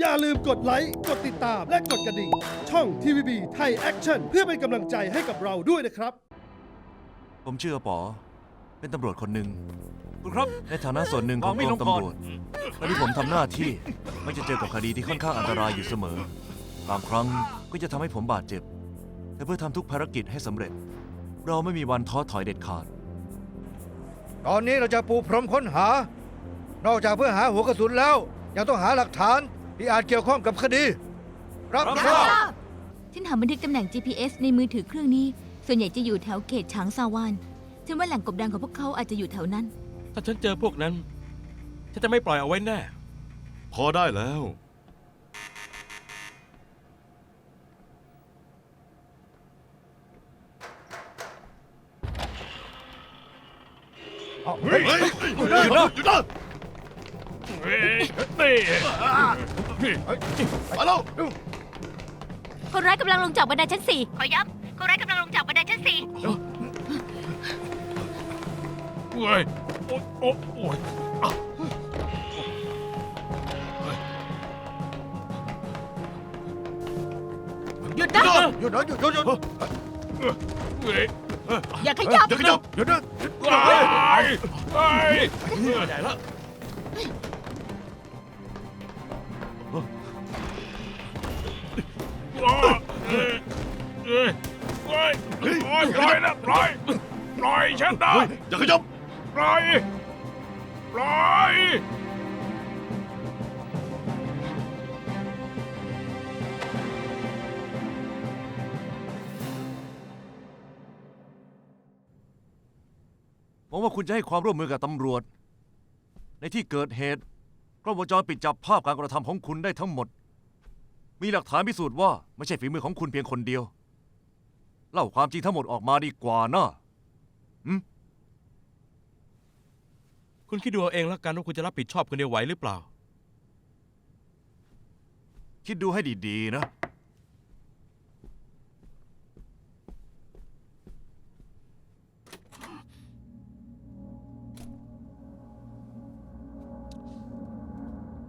อย่าลืมกดไลค์ กดติดตาม และกดกระดิ่ง ช่อง TVB ไทยแอคชั่นเพื่อเป็นกำลังใจให้กับเราด้วยนะครับ ผมชื่อป๋อ เป็นตำรวจคนหนึ่ง คุณครับ ในฐานะส่วนหนึ่งของวางมีกดรมลงก่อนตำรวจและที่ผมทำหน้าที่มักจะเจอกับคดีที่ค่อนข้างอันตรายอยู่เสมอ บางครั้งก็จะทำให้ผมบาดเจ็บ แต่เพื่อทำทุกภารกิจให้สำเร็จ เราไม่มีวันท้อถอยเด็ดขาด ตอนนี้เราจะปูพรมค้นหา นอกจากเพื่อหาหัวกระสุนแล้ว ยังต้องหาหลักฐาน ที่อาจเกี่ยวข้องกับคดี รับรับททราราบบฉันหาบันทึกตำแหน่ง GPS ในมือถือเครื่องนี้ ส่วนใหญ่จะอยู่แถวเขตฉางซาวานฉันว่าแหล่งกบดานของพวกเขาอาจจะอยู่แถวนั้น ถ้าฉันเจอพวกนั้น ฉันจะไม่ปล่อยเอาไว้แน่ พอได้แล้วเอาเฮ้ยเฮ้ยหยุดนะหยุดนะนี่ มาแล้วคนร้ายกำลังลงจากบันไดชั้นสี่ขอย้ำคนร้ายกำลังลงจากบันไดชั้นสี่เว้ยโอ๊ยโอ๊ยโอ๊ยอะหยุดนะ หยุดนะหยุดหยุดหยุดเว้ยอย่าขยับอย่าขยับหยุดนะว้ายว้ย ใหญ่ละว้ โอ๊ยปล่อยนะปล่อยปล่อยฉันนะเฮ้ยอย่าขยับปล่อยปล่อยผมว่าคุณจะให้ความร่วมมือกับตำรวจ ในที่เกิดเหตุกล้องวงจรปิดจับภาพการกระทำของคุณได้ทั้งหมด มีหลักฐานพิสูจน์ว่าไม่ใช่ฝีมือของคุณเพียงคนเดียว เล่าความจริงทั้งหมดออกมาดีกว่านะคุณคิดดูเอาเองแล้วกันว่าคุณจะรับผิดชอบคนเดียวไหวหรือเปล่า คิดดูให้ดีๆนะ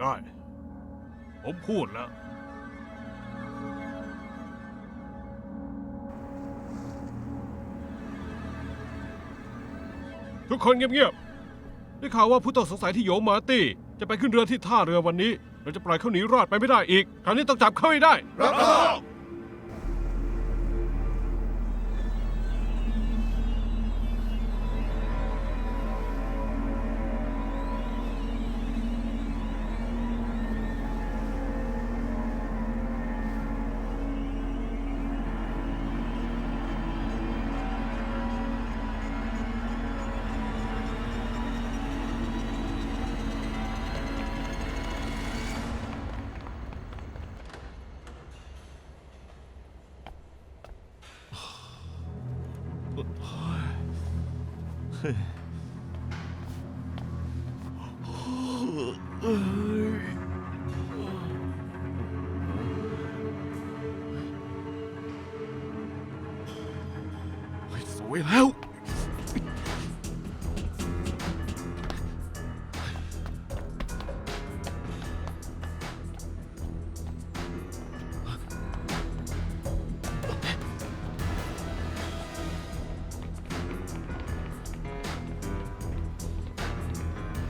ได้ ผมพูดแล้ว ทุกคนเงียบๆได้ข่าวว่าผู้ต้องสงสัยที่โยมาตี้ จะไปขึ้นเรือที่ท่าเรือวันนี้ เราจะปล่อยเขาหนีรอดไปไม่ได้อีก คราวนี้ต้องจับเขาให้ได้ รับทราบ ส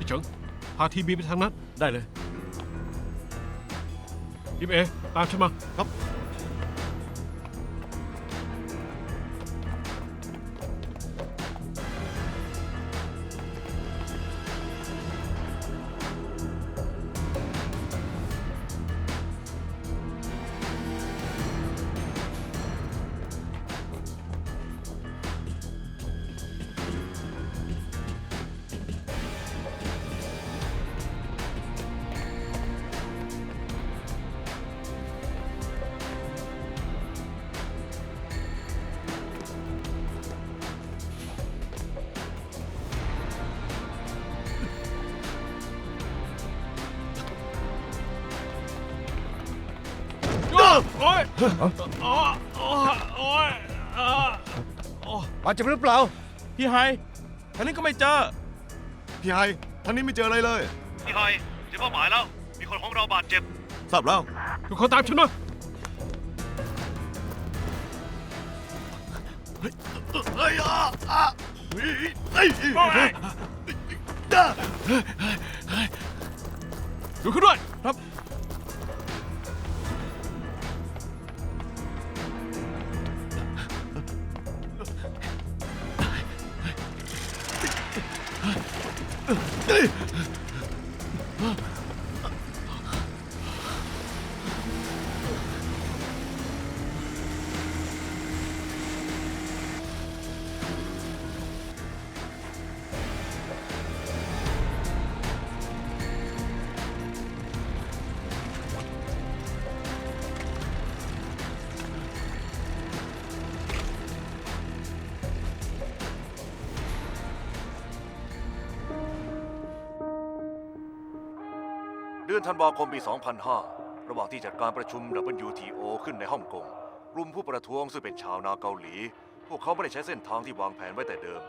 เฉิงพาทีบีไปทางนั้น ได้เลยยิมเอ ตามฉันมา ครับ ยโอ๊ยโอ๊ยโอ๊ยโอ๊ยอ่าโอ๊ยบาดเจ็บหรือเปล่า พี่ไฮทางนี้ก็ไม่เจอ พี่ไฮทางนี้ไม่เจออะไรเลย พี่ไฮถึงเป้าหมายแล้ว มีคนของเราบาดเจ็บ ทราบแล้ว ทุกคนตามฉันมาเฮ้ยอะอะเฮ้ยเฮ้ยโอ้ยจ้าดูขึ้นด้วย ครับ ดือนธันวาคมปี 2005 ระหว่างที่จัดการประชุม WTO ขึ้นในฮ่องกงกลุ่มผู้ประท้วงซึ่งเป็นชาวนาเกาหลี พวกเขาไม่ได้ใช้เส้นทางที่วางแผนไว้แต่เดิม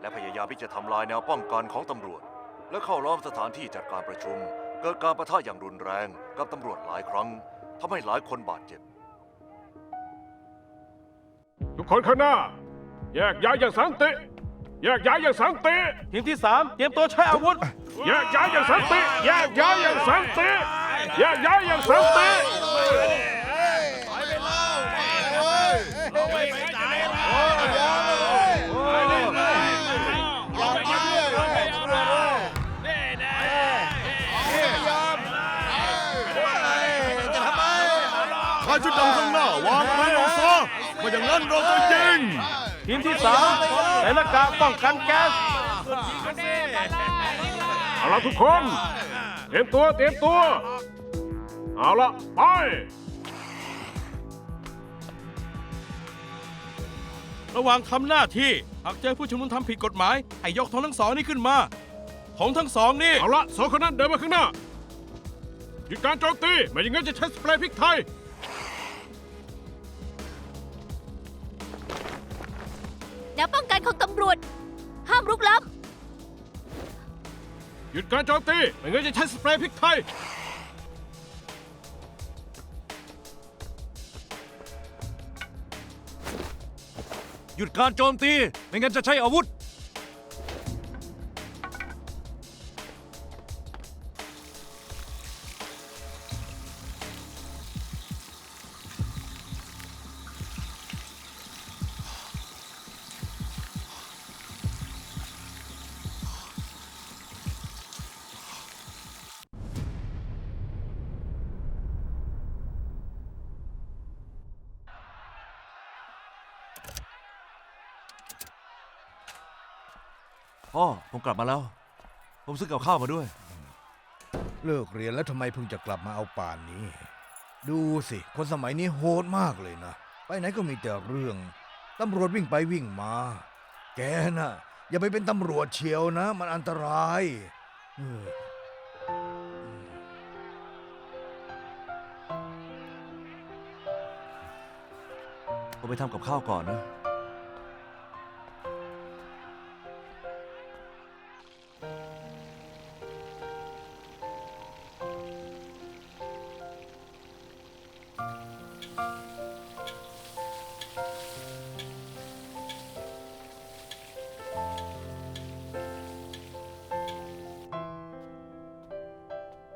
และพยายามที่จะทำลายแนวป้องกันของตำรวจ และเข้าล้อมสถานที่จัดการประชุม เกิดการประทะอย่างรุนแรงกับตำรวจหลายครั้งทำให้หลายคนบาดเจ็บ ทุกคนข้างหน้า แยกย้ายอย่างสันติ แยกย้ายอย่างสันติ ทีมที่สามเตรียมตัวใช้อาวุธ แยกย้ายอย่างสันติแยกย้ายอย่างสันติแยกย้ายอย่างสันติชายชุดดำข้างหน้าวางปืนออกซะไมาอย่างนั้นเราจะยิง ทีมที่สามใส่หน้ากากป้องกันแก๊สเอาละทุกคน เตรียมตัวเตรียมตัว เอาละไประหว่างทำหน้าที่หากเจอผู้ชุมนุมทำผิดกฎหมาย ให้ยกธงทั้งสองนี้ขึ้นมาธงทั้งสองนี่เอาละสองคนนั้นเดินมาข้างหน้าหยุดการโจมตีไม่อย่างนั้นจะใช้สเปรย์พริกไทย แนวป้องกันของตำรวจ ห้ามรุกล้หยุดการโจมตี ไม่งั้นจะใช้สเปรย์พริกไทย หยุดการโจมตี ไม่งั้นจะใช้อาวุธ พ่อ ผมกลับมาแล้ว ผมซื้อกับข้าวมาด้วย เลิกเรียนแล้วทำไมเพิ่งจะกลับมาเอาป่านนี้ ดูสิ คนสมัยนี้โหดมากเลยนะ ไปไหนก็มีแต่เรื่อง ตำรวจวิ่งไปวิ่งมา แกน่ะ อย่าไปเป็นตำรวจเชียวนะ มันอันตรายเออผมไปทำกับข้าวก่อนนะ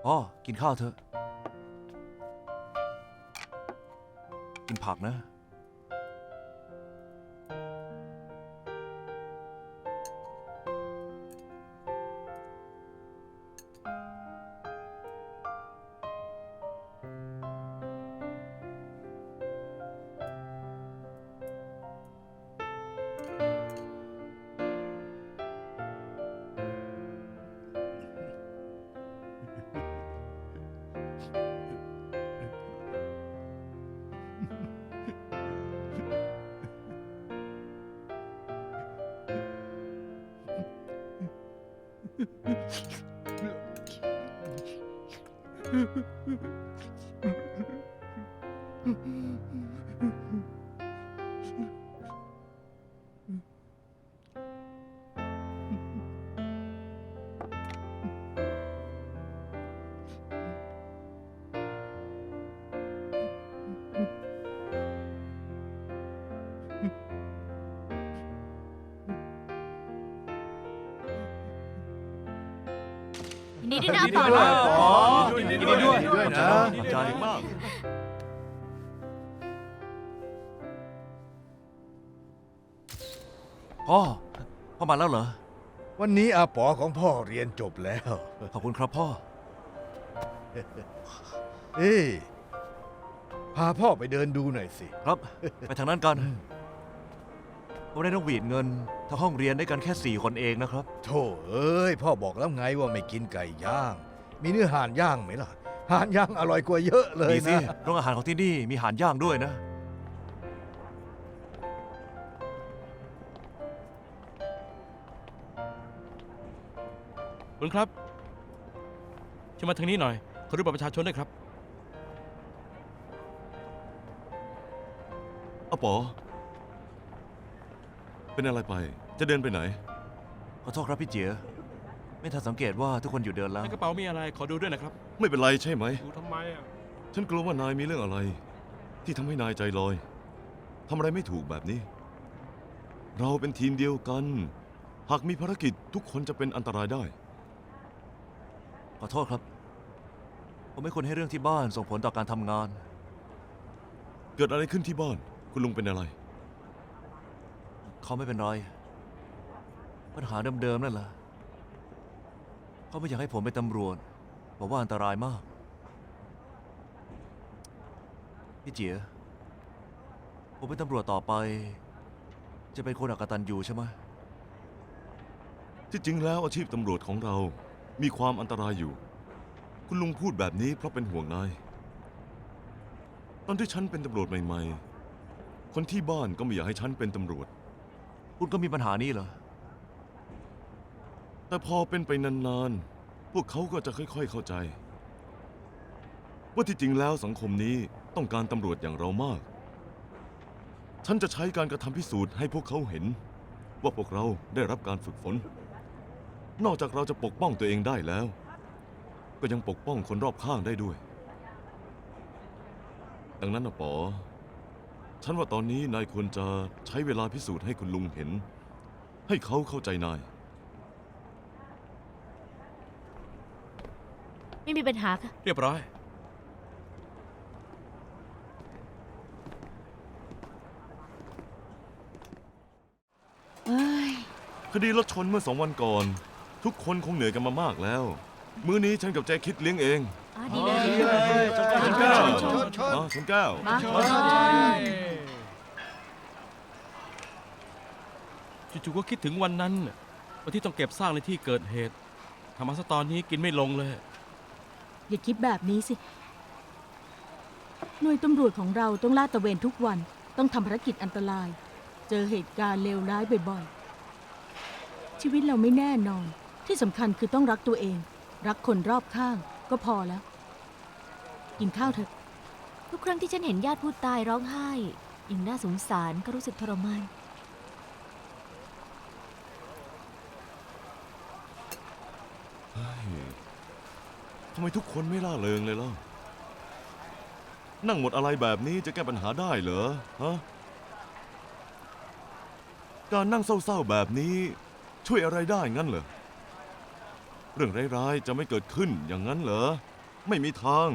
พ่อกินข้าวเถอะ กินผักนะ Okay. ดีด้วยนะปอยินดีด้วยด้วยนะขอบใจเก่งมาก พ่อ พ่อมาแล้วเหรอ วันนี้อาป๋อของพ่อเรียนจบแล้ว ขอบคุณครับพ่อ เอ้ยพาพ่อไปเดินดูหน่อยสิ ครับ ไปทางนั้นกัน วันนี้ต้องหวีดเงินทั้งห้องเรียนได้กันแค่สี่คนเองนะครับ โธ่เอ้ยพ่อบอกแล้วไงว่าไม่กินไก่ย่าง มีเนื้อห่านย่างไหมล่ะห่านย่างอร่อยกว่าเยอะเลยดีสินะโรงอาหารของที่นี่มีอาหารย่างด้วยนะ คุณครับช่วยมาทางนี้หน่อย ขอดูบัตรประชาชนด้วยครับอาป๋อ เป็นอะไรไป จะเดินไปไหน ขอโทษครับพี่เจียไม่ทันสังเกตว่าทุกคนอยู่เดินแล้ว ในกระเป๋ามีอะไรขอดูด้วยนะครับไม่เป็นไรใช่ไหม ดูทำไมอะฉันกลัวว่านายมีเรื่องอะไร ที่ทำให้นายใจลอยทำอะไรไม่ถูกแบบนี้ เราเป็นทีมเดียวกัน หากมีภารกิจทุกคนจะเป็นอันตรายได้ ขอโทษครับ ผมไม่ควรให้เรื่องที่บ้านส่งผลต่อการทำงาน เกิดอะไรขึ้นที่บ้าน คุณลุงเป็นอะไร เขาไม่เป็นไร ปัญหาเดิมๆนั่นแหละเขาไม่อยากให้ผมเป็นตำรวจ บอกว่าอันตรายมาก พี่เจียผมเป็นตำรวจต่อไป จะเป็นคนอักตันอยู่ใช่ไหมที่จริงแล้วอาชีพตำรวจของเรา มีความอันตรายอยู่ คุณลุงพูดแบบนี้เพราะเป็นห่วงนาย ตอนที่ฉันเป็นตำรวจใหม่ ๆ คนที่บ้านก็ไม่อยากให้ฉันเป็นตำรวจ คุณก็มีปัญหานี้เหรอ แต่พอเป็นไปนานๆ พวกเขาก็จะค่อยๆเข้าใจ ว่าที่จริงแล้วสังคมนี้ต้องการตำรวจอย่างเรามาก ฉันจะใช้การกระทำพิสูจน์ให้พวกเขาเห็น ว่าพวกเราได้รับการฝึกฝน นอกจากเราจะปกป้องตัวเองได้แล้ว ก็ยังปกป้องคนรอบข้างได้ด้วย ดังนั้นนะป๋อ ฉันว่าตอนนี้นายควรจะใช้เวลาพิสูจน์ให้คุณลุงเห็น ให้เขาเข้าใจนาย ไม่มีปัญหาค่ะ เรียบร้อย เอ้ย คดีรถชนเมื่อสองวันก่อน ทุกคนคงเหนื่อยกันมามากแล้ว มื้อนี้ฉันกับแจคิดเลี้ยงเอง อะดีเลย ชนแก้วชนชนอ๋อชนแก้วมา จู่ๆก็คิดถึงวันนั้นน่ะวันที่ต้องเก็บซากในที่เกิดเหตุทำมาซะตอนนี้กินไม่ลงเลย อย่าคิดแบบนี้สิ หน่วยตำรวจของเราต้องลาดตระเวนทุกวัน ต้องทำภารกิจอันตราย เจอเหตุการณ์เลวร้ายบ่อยๆ ชีวิตเราไม่แน่นอน ที่สำคัญคือต้องรักตัวเอง รักคนรอบข้างก็พอแล้ว กินข้าวเถอะ ทุกครั้งที่ฉันเห็นญาติผู้ตายร้องไห้อย่างน่าสงสารก็รู้สึกทรมาน ทำไมทุกคนไม่ล่าเริงเลยล่ะ นั่งหมดอะไรแบบนี้จะแก้ปัญหาได้เหรอฮะ การนั่งเศร้าๆแบบนี้ช่วยอะไรได้งั้นเหรอ เรื่องร้ายๆจะไม่เกิดขึ้นอย่างนั้นเหรอ ไม่มีทาง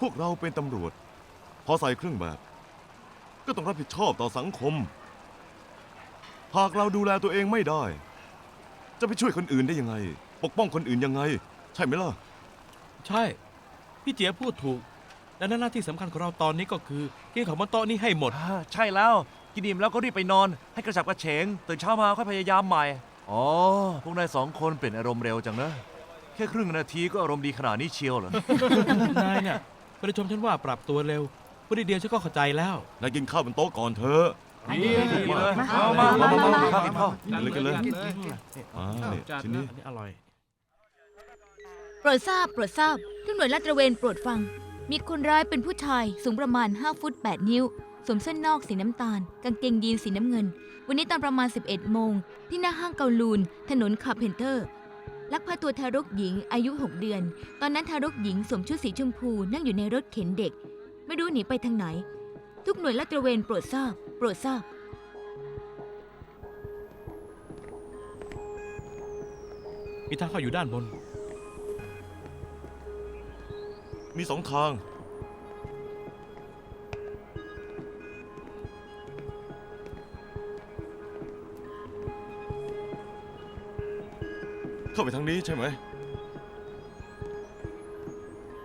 พวกเราเป็นตำรวจ พอใส่เครื่องแบบ ก็ต้องรับผิดชอบต่อสังคม หากเราดูแลตัวเองไม่ได้ จะไปช่วยคนอื่นได้ยังไง ปกป้องคนอื่นยังไง ใช่ไหมล่ะ ใช่ พี่เจียพูดถูก และหน้าที่สำคัญของเราตอนนี้ก็คือกินของบนโต๊ะนี้ให้หมด อ่าใช่แล้ว กินอิ่มแล้วก็รีบไปนอน ให้กระฉับกระเฉง ตื่นเช้ามาค่อยพยายามใหม่ อ๋อ พวกนายสองคนเปลี่ยนอารมณ์เร็วจังนะ แค่ครึ่งนาทีก็อารมณ์ดีขนาดนี้เชียวเหรอ นายเนี่ยไม่ได้ชมฉันว่าปรับตัวเร็วพูดนิดเดียวฉันก็เข้าใจแล้ว นายกินข้าวบนโต๊ะก่อนเถอะดีเลยมาเอามามามามามามาข้าวกินข้าวกินเลยกันเลยกินอ่านี่ชิ้นนี้ อันนี้อร่อย โปรดทราบ โปรดทราบ ทุกหน่วยลาดตระเวนโปรดฟัง มีคนร้ายเป็นผู้ชายสูงประมาณ 5 ฟุต 8 นิ้ว สวมเสื้อนอกสีน้ำตาล กางเกงยีนสีน้ำเงิน วันนี้ตอนประมาณ 11 โมง ที่หน้าห้างเกาลูน ถนนคาเพนเตอร์ ลักพาตัวทารกหญิงอายุ 6 เดือน ตอนนั้นทารกหญิงสวมชุดสีชมพูนั่งอยู่ในรถเข็นเด็ก ไม่รู้หนีไปทางไหน ทุกหน่วยลาดตระเวนโปรดทราบ โปรดทราบมีมีทางเข้าอยู่ด้านบน มีสองทาง เข้าไปทางนี้ใช่ไหม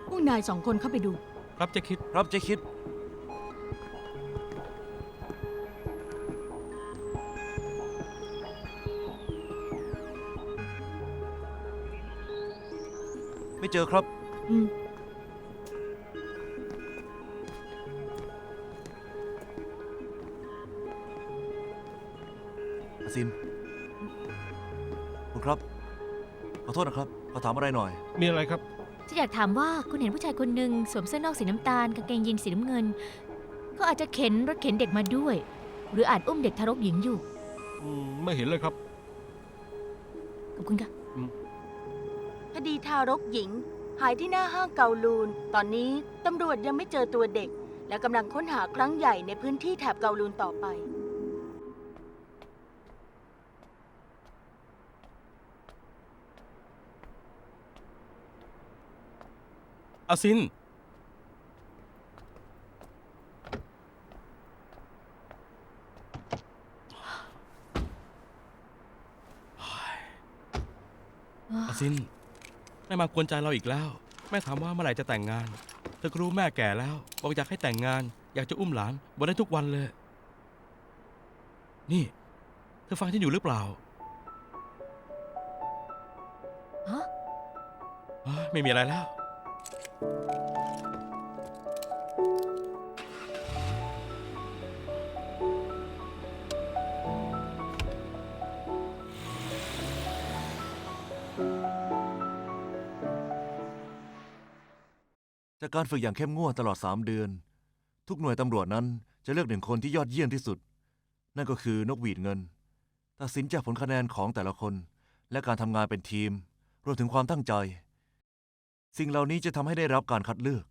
พวกนายสองคนเข้าไปดู ครับเจะคิด ครับเจ๊คิด ไม่เจอครับ อืม ซิน คุณครับ ขอโทษนะครับ ขอถามอะไรหน่อย มีอะไรครับ ฉันอยากถามว่าคุณเห็นผู้ชายคนหนึ่งสวมเสื้อนอกสีน้ำตาลกางเกงยีนสีน้ำเงินเขาอาจจะเข็นรถเข็นเด็กมาด้วย หรืออาจอุ้มเด็กทารกหญิงอยู่ อืม ไม่เห็นเลยครับ ขอบคุณค่ะ คดีทารกหญิง หายที่หน้าห้างเกาลูน ตอนนี้ตำรวจยังไม่เจอตัวเด็ก และกำลังค้นหาครั้งใหญ่ในพื้นที่แถบเกาลูนต่อไป อาซิน อาซิน แม่มากวนใจเราอีกแล้ว แม่ถามว่าเมื่อไหร่จะแต่งงาน เธอก็รู้แม่แก่แล้ว บอกอยากให้แต่งงาน อยากจะอุ้มหลานบอกได้ทุกวันเลย นี่ เธอฟังฉันอยู่หรือเปล่าฮะเอ้ยไม่มีอะไรแล้ว จากการฝึกอย่างเข้มงวดตลอด 3 เดือน ทุกหน่วยตำรวจนั้นจะเลือกหนึ่งคนที่ยอดเยี่ยมที่สุด นั่นก็คือนกหวีดเงิน ตัดสินจากผลคะแนนของแต่ละคน และการทำงานเป็นทีม รวมถึงความตั้งใจ สิ่งเหล่านี้จะทำให้ได้รับการคัดเลือก